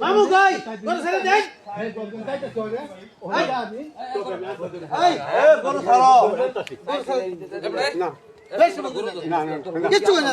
মামু গাই তোর ছেলে দেখ কিচ্ছু না।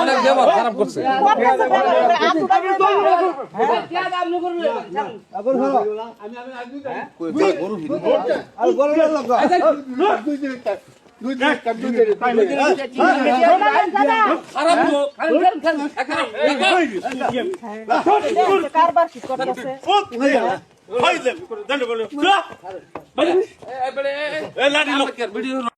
অনেক ব্যবহার খারাপ করছে খারাপ লোক কারবার কি করতেছে লাঠি লোক ভিডিও